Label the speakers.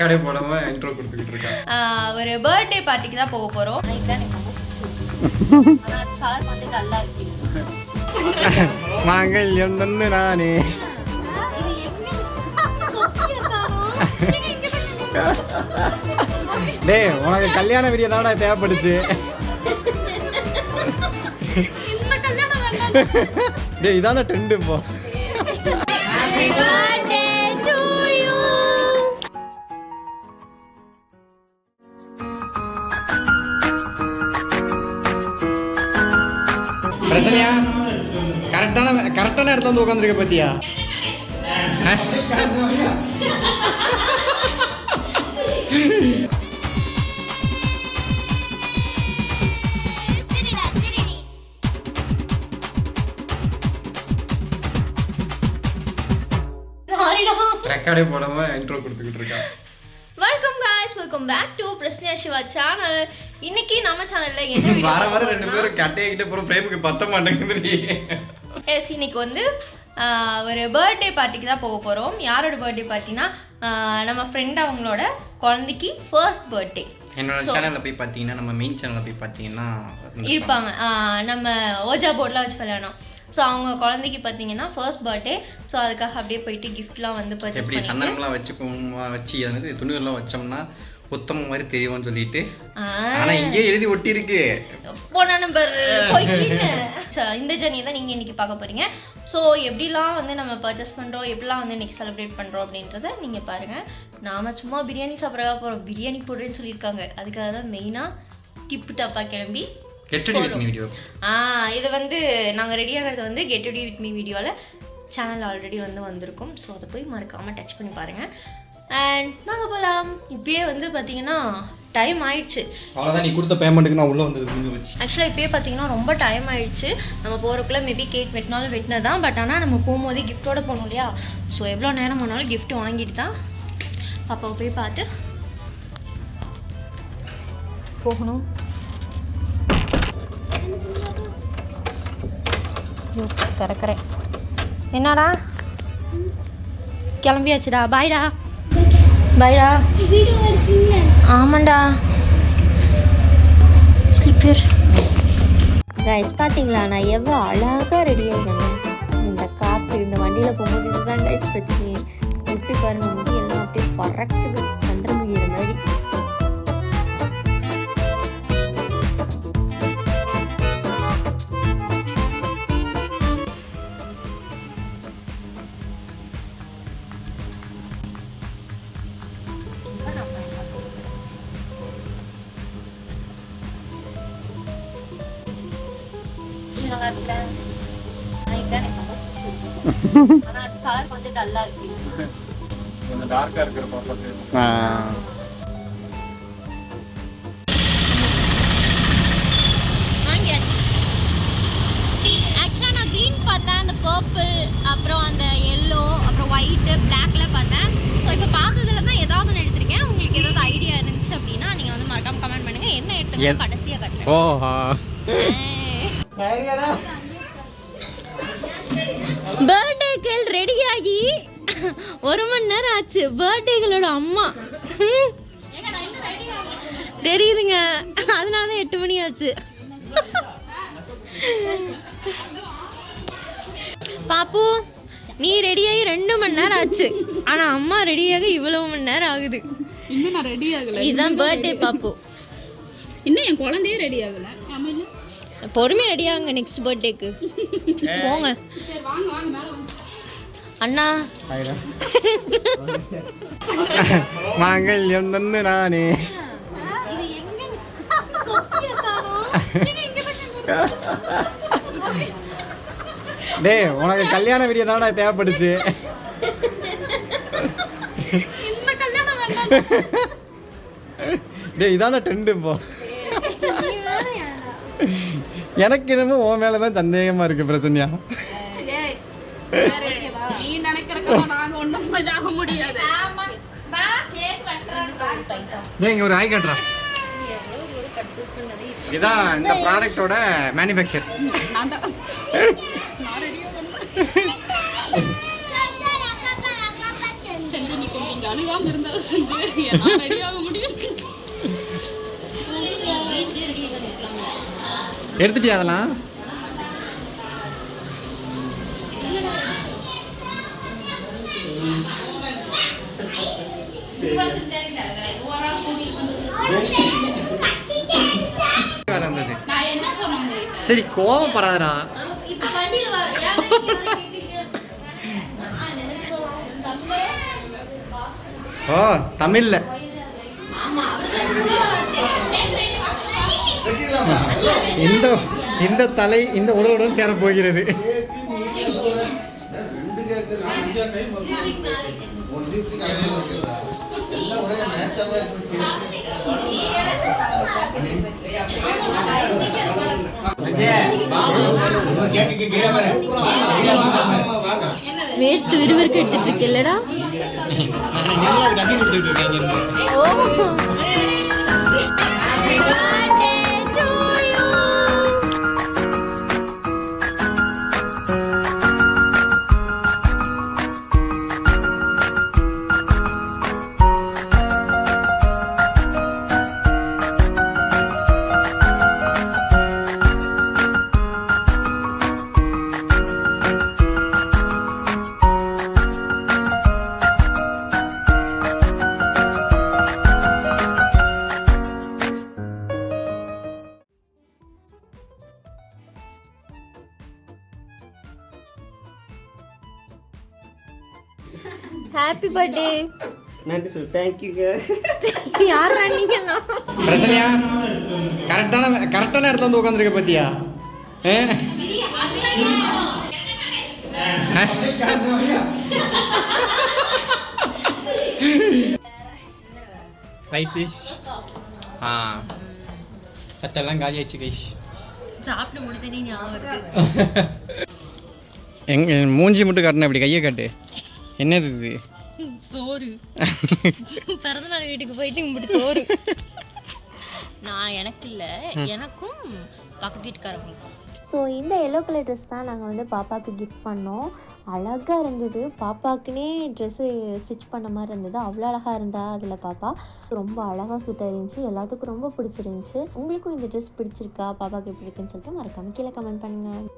Speaker 1: ரெக்கார்டே போடாம இன்ட்ரோ கொடுத்துக்கிட்டு இருக்கேன்
Speaker 2: ஒரு பர்த்டே பார்ட்டிக்கு தான் போக ஆனால் சார் வந்து நல்லா இருக்கு.
Speaker 1: மாங்கல்யம் தந்து நானே. டேய் உனக்கு கல்யாண வீடியோ தானடா தேவைப்படுச்சு. டேய் இதான ட்ரெண்ட் இப்போ. பிரச்சனையா கரெக்டான கரெக்டான இடத்துல வந்து உட்காந்துருக்க பத்தியா? ரெக்கார்டே போடாம இன்ட்ரோ கொடுத்துக்கிட்டு இருக்கேன்
Speaker 2: guys welcome back to பிரஸ்னியா Siva channel இன்னைக்கு நம்ம சேனல்ல என்ன
Speaker 1: வர வர ரெண்டு பேரும் கட்டையை போற பிரேமுக்கு பத்த மாட்டேங்குது
Speaker 2: எஸ் இன்னைக்கு வந்து ஒரு பர்த்டே பார்ட்டிக்கு தான் போக போகிறோம் யாரோட பர்த்டே பார்ட்டினா நம்ம ஃப்ரெண்ட் அவங்களோட குழந்தைக்கு ஃபர்ஸ்ட் பர்த்டே
Speaker 1: என்னோட சேனல்ல போய் பாத்தீங்கன்னா நம்ம மெயின் சேனல்ல போய் பாத்தீங்கன்னா
Speaker 2: இருப்பாங்க. நம்ம ஓஜா போர்ட்லாம் வச்சு விளையாடணும் ஸோ அவங்க குழந்தைக்கு பார்த்தீங்கன்னா ஃபர்ஸ்ட் பர்த்டே ஸோ அதுக்காக அப்படியே போயிட்டு கிஃப்ட்லாம் வந்து பர்ச்சேஸ்
Speaker 1: எப்படி
Speaker 2: பண்ணி
Speaker 1: சந்தனம்லாம் வச்சு அது துணிகள்லாம் வச்சோம்னா உத்தம மாதிரி தெரியும்னு சொல்லிட்டு. ஆனா இங்கே எழுதி ஒட்டி இருக்கு
Speaker 2: போன நம்பர் இந்த ஜர்னி தான் நீங்கள் இன்னைக்கு பார்க்க போறீங்க. ஸோ எப்படிலாம் வந்து நம்ம பர்ச்சேஸ் பண்ணுறோம் எப்படிலாம் வந்து இன்னைக்கு செலிப்ரேட் பண்ணுறோம் அப்படின்றத நீங்கள் பாருங்கள் நாம சும்மா பிரியாணி சாப்பிட்றதா போகிறோம் பிரியாணி போடுறேன்னு சொல்லியிருக்காங்க. அதுக்காக தான் மெயினாக டிப்பு டப்பா கிளம்பி
Speaker 1: கெட்டடி வித் வீடியோ
Speaker 2: ஆ இது வந்து நாங்கள் ரெடி ஆகிறது வந்து கெட் ரெடி வித் மீ வீடியோவில் சேனல் ஆல்ரெடி வந்து வந்திருக்கும். ஸோ அதை போய் மறக்காமல் டச் பண்ணி பாருங்கள் அண்ட் நாங்கள் போகலாம் இப்பயே வந்து பார்த்தீங்கன்னா டைம் ஆயிடுச்சு.
Speaker 1: அவ்வளோதான் நீ கொடுத்த பேமெண்ட்டுக்கு நான் உள்ள வந்தது
Speaker 2: ஆக்சுவலாக இப்போயே பார்த்தீங்கன்னா ரொம்ப டைம் ஆயிடுச்சு. நம்ம போகிறக்குள்ள மேபி கேக் வெட்டினாலும் வெட்டினது தான் பட் ஆனால் நம்ம போகும்போதே கிஃப்ட்டோட போகணும் இல்லையா? ஸோ எவ்வளோ நேரம் ஆனாலும் gift வாங்கிட்டு தான் பாப்பாவை போய் பார்த்து போகணும். திறக்கிறேன். என்னடா? கிளம்பியாச்சுடா. பாய்டா. பாய்டா. ஆமாண்டா. ஸ்லிப்பர் கைஸ் பார்த்தீங்களா நான் எவ்வளோ அழகாக ரெடி ஆகிட்டேன் இந்த காற்று இந்த வண்டியில் போகும்போது இதுதான் கைஸ் பிரச்சனை எப்படி பாருங்க முடி அப்படியே பறக்குது. நல்லா இருக்கேன். ஆனால் இதுதான் எனக்கு ரொம்ப பிடிச்சிருக்கு. ஆனால் கலர் கொஞ்சம் டல்லாக இருக்கு.
Speaker 3: கொஞ்சம் டார்க்கா இருக்கிற பார்ப்பது
Speaker 2: வாங்கியாச்சு. ஆக்சுவலாக நான் க்ரீன் பார்த்தேன். அந்த பர்பிள் அப்புறம் அந்த எல்லோ அப்புறம் ஒயிட்டு பிளாக்ல பார்த்தேன். ஸோ இப்போ பார்த்ததுல தான் ஏதாவது ஒன்று எடுத்திருக்கேன். உங்களுக்கு ஏதாவது ஐடியா இருந்துச்சு அப்படின்னா நீங்கள் வந்து மறக்காம கமெண்ட் பண்ணுங்கள் என்ன எடுத்துங்க
Speaker 1: எத்-
Speaker 2: கடைசியாக கட்டுறேன்.
Speaker 1: ஓஹா.
Speaker 2: பர்த்டே கேள் ரெடியாகி ஒரு மணி நேரம் ஆச்சு. பர்த்டேகளோட அம்மா. ஹம். தெரியுதுங்க. அதனால தான் எட்டு மணி ஆச்சு. பாப்பு நீ ரெடியாகி ரெண்டு மணி நேரம் ஆச்சு. ஆனா அம்மா ரெடியாக இவ்வளவு மணி நேரம் ஆகுது.
Speaker 4: இன்னும் நான் ரெடி ஆகல.
Speaker 2: இதுதான் பர்த்டே பாப்பு.
Speaker 4: இன்னும் என் குழந்தையே ரெடி ஆகல. ஆமா இல்ல
Speaker 2: பொறுமையா ரெடியாகுங்க நெக்ஸ்ட் பர்த்டேக்கு போங்க. அண்ணா.
Speaker 1: மாங்கல்யம் தந்து நானே. டேய் உனக்கு கல்யாண வீடியோ தானடா தேவைப்படுச்சு. டேய் இதான ட்ரெண்ட் இப்போ. எனக்கு என்னமோ உன் மேல தான் சந்தேகமா இருக்கு பிரசன்யா.
Speaker 4: ஏய் வேற எங்கேவா? நீ நினைக்கிறக்கெல்லாம் நாங்க ஒண்ணும் இதாக முடியாது.
Speaker 1: ஏன் இங்க ஒரு ஆய் காட்டுறா. இதான் இந்த ப்ராடக்ட்டோட மேனுஃபேக்சர்
Speaker 4: நான் தான். நான் ரெடி ஆகணும் சரி செஞ்சு நீ கொஞ்சம் இங்க அழுகாம இருந்தாலும் செஞ்சு. நான் ரெடியாக முடியும்.
Speaker 1: எடுத்துட்டியா அதெல்லாம்? சரி கோவப்படாதடா.
Speaker 2: இப்ப வண்டியில
Speaker 1: இந்த இந்த தலை இந்த உடலுடன் சேரப் போகிறது
Speaker 2: வேர்த்து விறுவிறுக்கு எடுத்துட்டு இருக்கு இல்லடா ஓ. ஹாப்பி பர்த்டே
Speaker 5: நன்றி சொல் தேங்க்யூங்க
Speaker 2: யார் நீங்கெல்லாம்
Speaker 1: பிரசன்யா கரெக்டான கரெக்டான இடத்துல வந்து உட்காந்துருக்க பத்தியா? ரைட் கைஷ் ஆ. சட்டெல்லாம் காலி ஆயிடுச்சு கைஷ்
Speaker 2: சாப்பிட்டு ஞாபகம்
Speaker 1: எங்க மூஞ்சி மட்டும் காட்டின இப்படி கையை காட்டு. என்னது இது?
Speaker 2: சோறு. பிறந்தநாள் வீட்டுக்கு போயிட்டு இம்பிட்டு சோறு. நான் எனக்கு இல்லை எனக்கும் பக்கத்து வீட்டுக்காரங்களுக்கும்
Speaker 6: ஸோ இந்த எல்லோ கலர் ட்ரெஸ் தான் நாங்கள் வந்து பாப்பாவுக்கு கிஃப்ட் பண்ணோம். அழகாக இருந்தது. பாப்பாக்குனே ட்ரெஸ்ஸு ஸ்டிச் பண்ண மாதிரி இருந்தது. அவ்வளோ அழகாக இருந்தா அதில் பாப்பா. ரொம்ப அழகாக சூட்டாக இருந்துச்சு எல்லாத்துக்கும் ரொம்ப பிடிச்சிருந்துச்சு. உங்களுக்கும் இந்த ட்ரெஸ் பிடிச்சிருக்கா? பாப்பாவுக்கு எப்படி இருக்குன்னு சொல்லிட்டு மறக்காம கீழே கமெண்ட் பண்ணுங்கள்